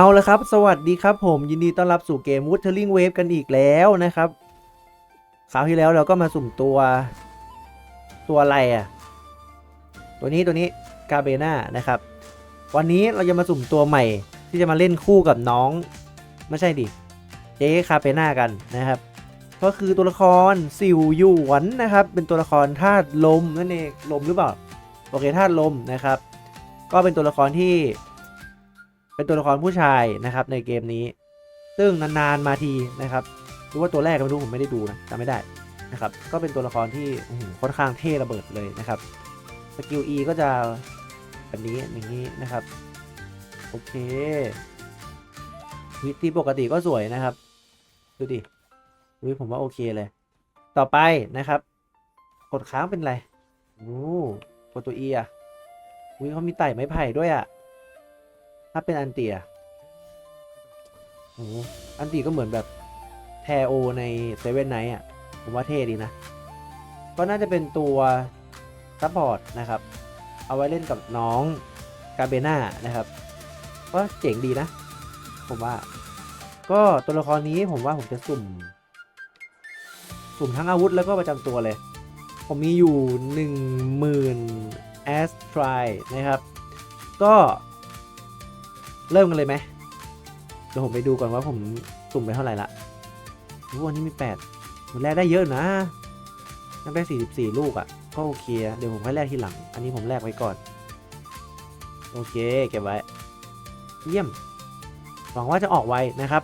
าละครับ สวัสดีครับผมยินดีต้อนรับสู่เกม Wuthering Wave กันอีกแล้วนะครับคราวที่แล้วเราก็มาสุ่มตัว ตัวอะไรอะ ตัวนี้ตัวนี้กาเบนานะครับ วันนี้เราจะมาสุ่มตัวใหม่ ที่จะมาเล่นคู่กับน้อง ไม่ใช่ดิเจ๊คาเปนากันนะครับ ก็คือตัวละครสิวหยวนนะครับ เป็นตัวละครธาตุลมนั่นเองลมหรือเปล่าโอเคธาตุลมนะครับ ก็เป็นตัวละครที่ เป็นตัวละครผู้ชายนะครับในเกมนี้ ซึ่งนานๆมาทีนะครับหรือว่าตัวแรกไม่รู้ผมไม่ได้ดูนะจำไม่ได้นะครับก็เป็นตัวละครที่ค่อนข้างเท่ระเบิดเลยนะครับสกิล E ก็จะแบบนี้อย่างนี้นะครับโอเควิธีปกติก็สวยนะครับ ดูดิวิผมว่าโอเคเลย ต่อไปนะครับ กดค้างเป็นไรโอ้กดตัว E อะวิเขามีไต่ไม้ไผ่ด้วยอะ ถ้าเป็นอันเตียโอ้อันตีก็เหมือนแบบแทโอในเซเว่นไนท์อะ ผมว่าเท่ดีนะ ก็น่าจะเป็นตัวซัพพอร์ตนะครับ เอาไว้เล่นกับน้องกาเบน่านะครับ ก็เจ๋งดีนะ ผมว่า ก็ตัวละครนี้ผมว่าผมจะสุ่ม สุ่มทั้งอาวุธแล้วก็ประจำตัวเลย ผมมีอยู่ 1 0,000 แอสทรนะครับ ก็ เริ่มกันเลยไหมเดี๋ยวผมไปดูก่อนว่าผมสุ่มไปเท่าไหร่ละรู้วันนี้มี8มันแลกได้เยอะนะแลกได้44 ลูกอะ่ะ ก็โอเค เดี๋ยวผมค่อยแลกทีหลัง อันนี้ผมแลกไว้ก่อน โอเค เก็บไว้ เยี่ยม หวังว่าจะออกไวนะครับ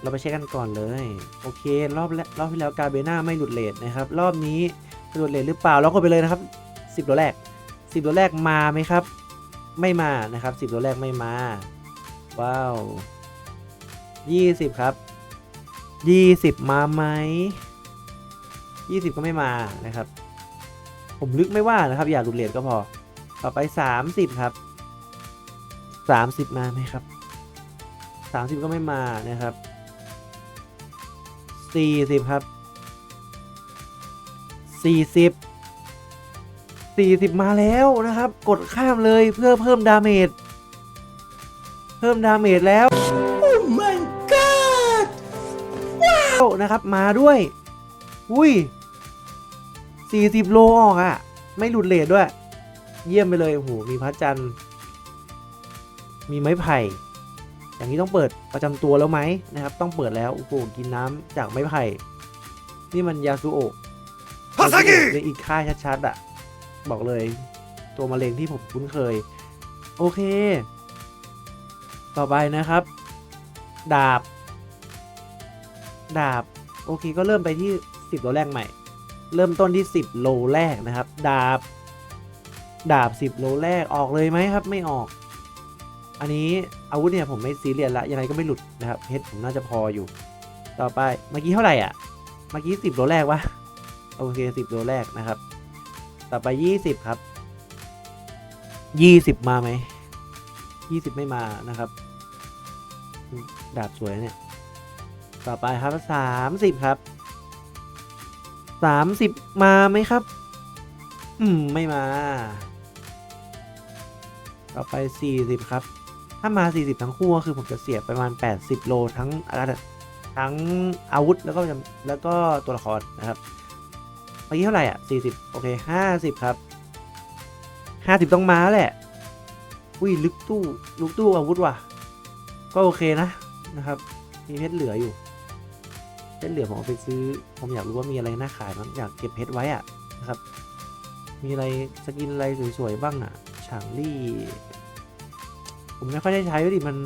เราไปเช็คกันก่อนเลย โอเค รอบแรกรอบที่แล้วกาเบน่าไม่หลุดเลทนะครับ รอบนี้หลุดเลทหรือเปล่า เราก็ไปเลยนะครับ 10ตัวแรก 10ตัวแรกมาไหมครับ ไม่มานะครับ10ตัวแรกไม่มา ว้าว20ครับ20มาไหม20ก็ไม่มานะครับ ผมลึกไม่ว่านะครับ อยากหลุดเหรียญก็พอ ต่อไป30ครับ30มาไหมครับ30ก็ไม่มานะครับ40ครับ40 40 มาแล้วนะครับ กดข้ามเลยเพื่อเพิ่มดาเมจ เพิ่มดาเมจแล้ว Oh my god! นะครับมาด้วย อุ้ย 40 โลออกอะ่ะ ไม่หลุดเลทด้วย เยี่ยมไปเลย โอ้โห มีพระจันทร์ มีไม้ไผ่ อย่างนี้ต้องเปิดประจำตัวแล้วไหมนะครับ ต้องเปิดแล้ว โอ้โห กินน้ำจากไม้ไผ่ นี่มันยาสุโอะฮาซากิในอีกค่ายชัดๆอะ บอกเลย ตัวมะเร็งที่ผมคุ้นเคย โอเค ต่อไปนะครับ ดาบ ดาบ โอเคก็เริ่มไปที่ 10โลแรกใหม่ เริ่มต้นที่ 10 โลแรกนะครับ ดาบ ดาบ 10 โลแรกออกเลยไหมครับ ไม่ออก อันนี้อาวุธเนี่ยผมไม่ซีเรียสละยังไงก็ไม่หลุดนะครับเพชรผมน่าจะพออยู่ ต่อไปเมื่อกี้เท่าไหร่อะเมื่อกี้10โลแรกวะโอเค10โลแรกนะครับ ต่อไป20ครับ20มาไหม20ไม่มานะครับ ดาบสวยเนี่ย ต่อไปครับ30ครับ30มาไหมครับ อืม ไม่มา ต่อไป40ครับ ถ้ามา40ทั้งคู่ก็คือผมจะเสียประมาณ80โลทั้งทั้งอาวุธแล้วก็แล้วก็ตัวละครนะครับ เมื่อกี้เท่าไหร่อะ40โอเค50ครับ50ต้องมาแหละอุ้ยลึกตู้ลึกตู้อาวุธว่ะ ก็โอเคนะนะครับ มีเพชรเหลืออยู่เพชรเหลือผมเอาไปซื้อ ผมอยากรู้ว่ามีอะไรน่าขายบ้างอยากเก็บเพชรไว้อะนะครับ มีอะไรสกินอะไรสวยๆบ้างอะฉางลี่ ผมไม่ค่อยได้ใช้ดิมัน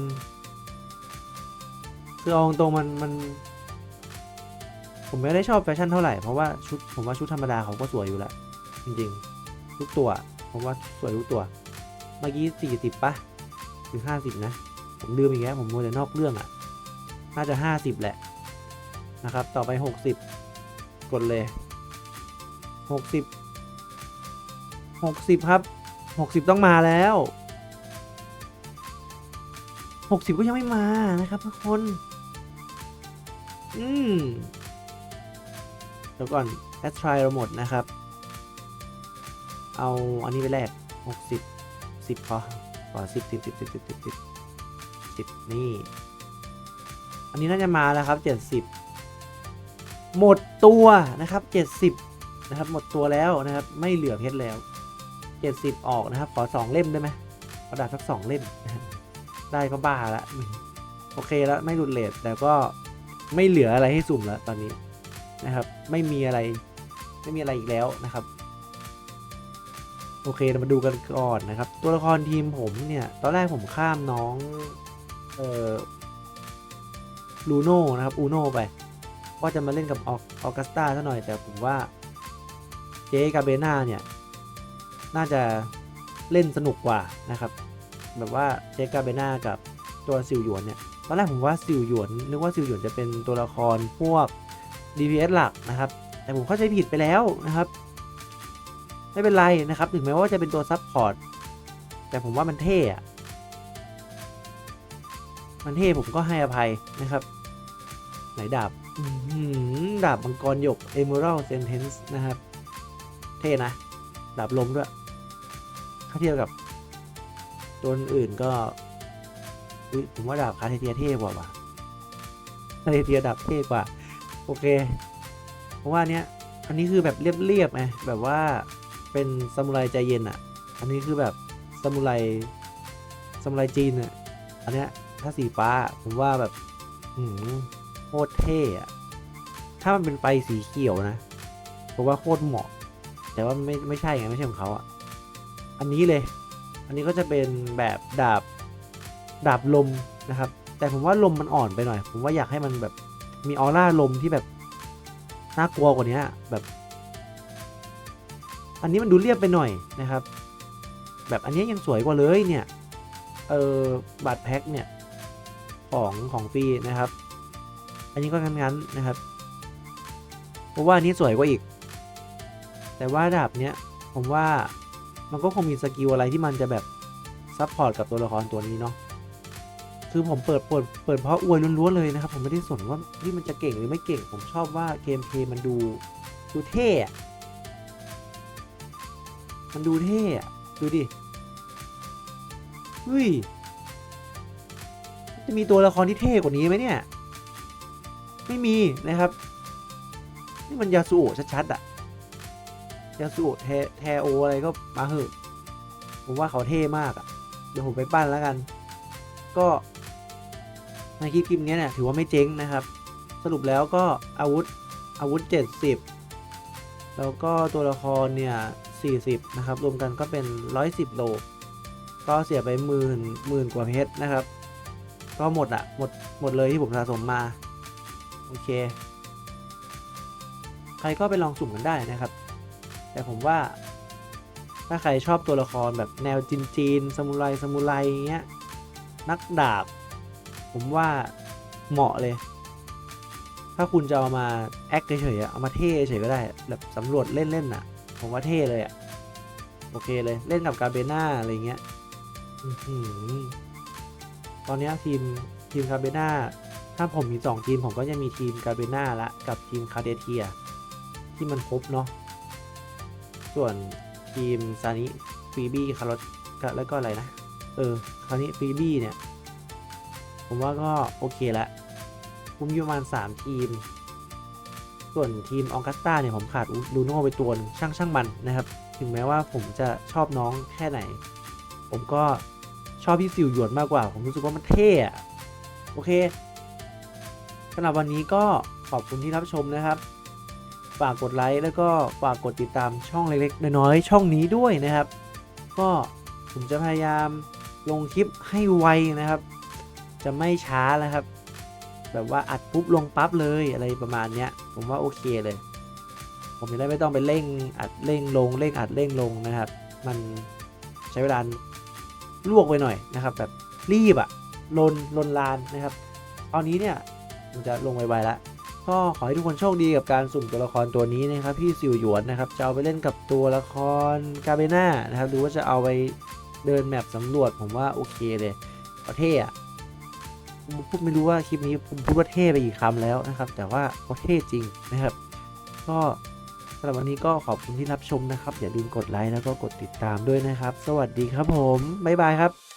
คือเอาตรงมันมัน ผมไม่ได้ชอบแฟชั่นเท่าไหร่ เพราะว่าชุดผมว่าชุดธรรมดาเขาก็สวยอยู่แล้ว จริงๆ ทุกตัวผมว่าสวยทุกตัว เมื่อกี้สี่สิบปะหรือห้าสิบนะ ผมลืมอีกแล้วผมมัวแต่นอกเรื่องอะ่ะ น่าจะห้าสิบแหละนะครับ ต่อไปหกสิบกดเลยหกสิบหกสิบครับหกสิบต้องมาแล้วหกสิบก็ยังไม่มานะครับทุกคน อืม เดี๋ยวก่อนแอดทรายเราหมดนะครับ เอาอันนี้ไปแลกหกสิบสิบพอขอสิบสิบสิบสิบสิบสิบสิบสิบนี่ อันนี้น่าจะมาแล้วครับเจ็ดสิบหมดตัวนะครับเจ็ดสิบนะครับ หมดตัวแล้วนะครับ ไม่เหลือเพชรแล้วเจ็ดสิบออกนะครับ ขอสองเล่มได้ไหมกระดาษสักสองเล่ม ได้ก็บ้าละโอเคแล้วไม่หลุดเลทแต่ก็ไม่เหลืออะไรให้สุ่มแล้วตอนนี้ นะครับ ไม่มีอะไรไม่มีอะไรอีกแล้วนะครับ โอเคเรามาดูกันก่อนนะครับ ตัวละครทีมผมเนี่ย ตอนแรกผมข้ามน้องเอ่อลูโน่นะครับอูโน่ไปว่าจะมาเล่นกับออกัสตาซะหน่อยแต่ผมว่าเจกาเบนาเนี่ยน่าจะเล่นสนุกกว่านะครับ แบบว่าเจกาเบนากับตัวซิลหยวนเนี่ยตอนแรกผมว่าซิลหยวนนึกว่าซิลหยวนจะเป็นตัวละครพวก DPS หลักนะครับ แต่ผมเข้าใจผิดไปแล้วนะครับ ไม่เป็นไรนะครับ ถึงแม้ว่าจะเป็นตัวซับพอร์ต แต่ผมว่ามันเท่อะมันเท่ผมก็ให้อภัยนะครับ ไหนดาบดาบมังกรหยก Emerald Sentence นะครับ เท่นะ ดาบลมด้วย ถ้าเทียบกับ ตัวอื่นก็ผมว่าดาบคาเทเทียเท่กว่าว่ะคาเทเทียดาบเท่กว่า โอเค เพราะว่าเนี้ยอันนี้คือแบบเรียบๆไงแบบว่าเป็นซามูไรใจเย็นอะ อันนี้คือแบบซามูไรซามูไรจีนอะอันเนี้ยถ้าสีฟ้าผมว่าแบบหืมโคตรเท่อะถ้ามันเป็นไฟสีเขียวนะผมว่าโคตรเหมาะ แต่ว่าไม่ไม่ใช่ไงไม่ใช่ของเขาอะอันนี้เลย อันนี้ก็จะเป็นแบบดาบดาบลมนะครับ แต่ผมว่าลมมันอ่อนไปหน่อย ผมว่าอยากให้มันแบบ มีออร่าลมที่แบบน่ากลัวกว่านี้แบบ อันนี้มันดูเรียบไปหน่อยนะครับ แบบอันนี้ยังสวยกว่าเลยเนี่ย เออบัตรแพ็คเนี่ยของของฟรีนะครับ อันนี้ก็งั้นๆนะครับ เพราะว่าอันนี้สวยกว่าอีก แต่ว่าดาบเนี้ยผมว่ามันก็คงมีสกิลอะไรที่มันจะแบบซับพอร์ตกับตัวละครตัวนี้เนาะ คือผมเปิดเปิดเปิดเพราะอวยล้วนๆเลยนะครับ ผมไม่ได้สนว่าที่มันจะเก่งหรือไม่เก่ง ผมชอบว่าเกมเพย์มันดูดูเท่มันดูเท่อะดูดิเฮ้ยจะมีตัวละครที่เท่กว่านี้ไหมเนี่ย ไม่มีนะครับ นี่มันยาสูโอะชัดๆอะยาสูโอะแทแทโออะไรก็มาเหอะ ผมว่าเขาเท่มากอะเดี๋ยวผมไปปั้นแล้วกัน ก็ ในคลิปคลิปนี้เนี่ยถือว่าไม่เจ๊งนะครับ สรุปแล้วก็อาวุธอาวุธ 70 แล้วก็ตัวละครเนี่ย 40 นะครับ รวมกันก็เป็น 110 โล ก็เสียไปหมื่นหมื่นกว่าเพชรนะครับ ก็หมดอะหมดหมดเลยที่ผมสะสมมา โอเค ใครก็ไปลองสุ่มกันได้นะครับ แต่ผมว่าถ้าใครชอบตัวละครแบบแนวจีนๆซามูไรซามูไรอย่างเงี้ยนักดาบ ผมว่าเหมาะเลย ถ้าคุณจะเอามาแอคเฉยๆเอามาเท่เฉยก็ได้แบบสำรวจเล่นๆน่ะ ผมว่าเท่เลยอะ โอเคเลยเล่นกับกาเบน่าอะไรเงี้ยตอนนี้ทีมทีมคาเบน่าถ้าผมมีสองทีม ผมก็จะมีทีมกาเบน่าละกับทีมคาเดเทีย ที่มันครบเนาะส่วนทีมซานิฟีบี้คารอตแล้วก็อะไรนะ เออคราวนี้ฟีบี้เนี่ย ผมว่าก็โอเคละผมมีประมาณ 3 ทีม ส่วนทีมออกัสตาเนี่ยผมขาดลูโน่ไปตัวหนึงช่างช่างมันนะครับ ถึงแม้ว่าผมจะชอบน้องแค่ไหน ผมก็ชอบพี่ซิวหยวนมากกว่า ผมรู้สึกว่ามันเท่อะโอเคสำหรับวันนี้ก็ขอบคุณที่รับชมนะครับ ฝากกดไลค์แล้วก็ฝากกดติดตามช่องเล็กๆน้อยๆช่องนี้ด้วยนะครับ ก็ผมจะพยายามลงคลิปให้ไวนะครับ จะไม่ช้าแล้วครับ แบบว่าอัดปุ๊บลงปั๊บเลยอะไรประมาณเนี้ย ผมว่าโอเคเลย ผมจะได้ไม่ต้องไปเร่งอัดเร่งลงเร่งอัดเร่งลงนะครับ มันใช้เวลาลวกไปหน่อยนะครับ แบบรีบอะลนลนลานนะครับ ตอนนี้เนี่ยผมจะลงไวๆแล้วก็ขอให้ทุกคนโชคดีกับการสุ่มตัวละครตัวนี้นะครับพี่สิวหยวนนะครับจะเอาไปเล่นกับตัวละครกาเบน่านะครับหรือว่าจะเอาไปเดินแมปสำรวจผมว่าโอเคเลยประเท่อะ ผมพูดไม่รู้ว่าคลิปนี้ผมพูดว่าเท่ไปกี่คำแล้วนะครับ แต่ว่าก็เท่จริงนะครับ ก็สำหรับวันนี้ก็ขอบคุณที่รับชมนะครับ อย่าลืมกดไลค์แล้วก็กดติดตามด้วยนะครับ สวัสดีครับผมบ๊ายบายครับ